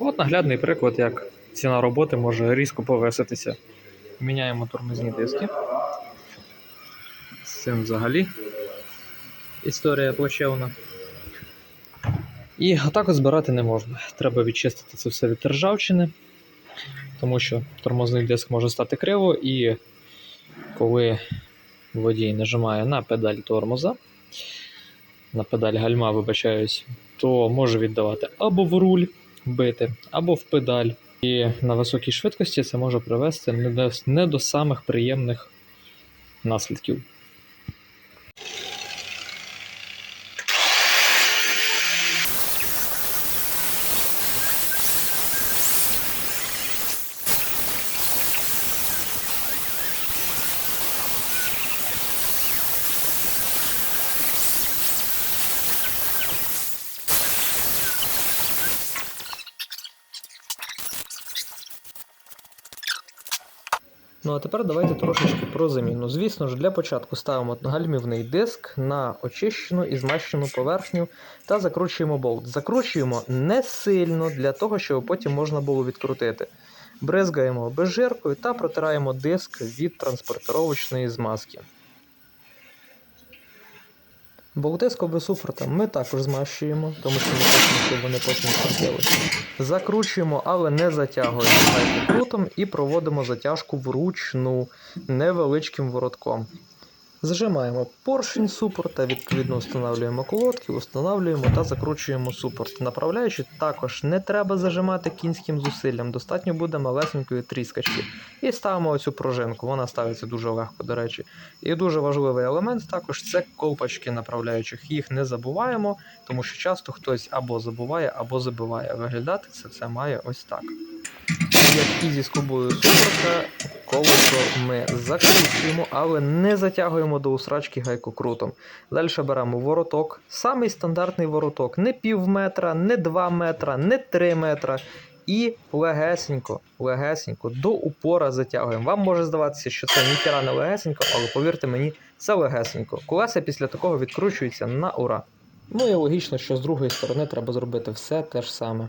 От наглядний приклад, як ціна роботи може різко повиситися. Міняємо тормозні диски. З цим взагалі історія плачевна. І отак от збирати не можна. Треба відчистити це все від ржавчини, тому що тормозний диск може стати криво, і коли водій нажимає на педаль тормоза, на педаль гальма, вибачаюсь, то може віддавати або в руль бити, або в педаль. І на високій швидкості це може привести не до, не до самих приємних наслідків. Ну а тепер давайте трошечки про заміну. Звісно ж, для початку ставимо гальмівний диск на очищену і змащену поверхню та закручуємо болт. Закручуємо не сильно для того, щоб потім можна було відкрутити. Бризгаємо обезжиркою та протираємо диск від транспортировочної змазки. Болти з ковбисуфортом ми також змащуємо, тому що ми хочемо, щоб вони потім крутили. Закручуємо, але не затягуємо крутом і проводимо затяжку вручну невеличким воротком. Зажимаємо поршень супорта, відповідно встановлюємо колодки, встановлюємо та закручуємо супорт. Направляючи також не треба зажимати кінським зусиллям, достатньо буде малесенької тріскачки. І ставимо оцю пружинку, вона ставиться дуже легко, до речі. І дуже важливий елемент також це колпачки направляючих. Їх не забуваємо, тому що часто хтось або забуває, або забиває. Виглядати це все має ось так. Як і зі скобою супорта, колесо ми закручуємо, але не затягуємо до усрачки гайкокрутом. Далі беремо вороток, самий стандартний вороток, не пів метра, не 2 метра, не 3 метра. І легесенько, легесенько до упора затягуємо. Вам може здаватися, що це ніхіра не легесенько, але повірте мені, це легесенько. Колеса після такого відкручуються на ура. Ну і логічно, що з другої сторони треба зробити все те ж саме.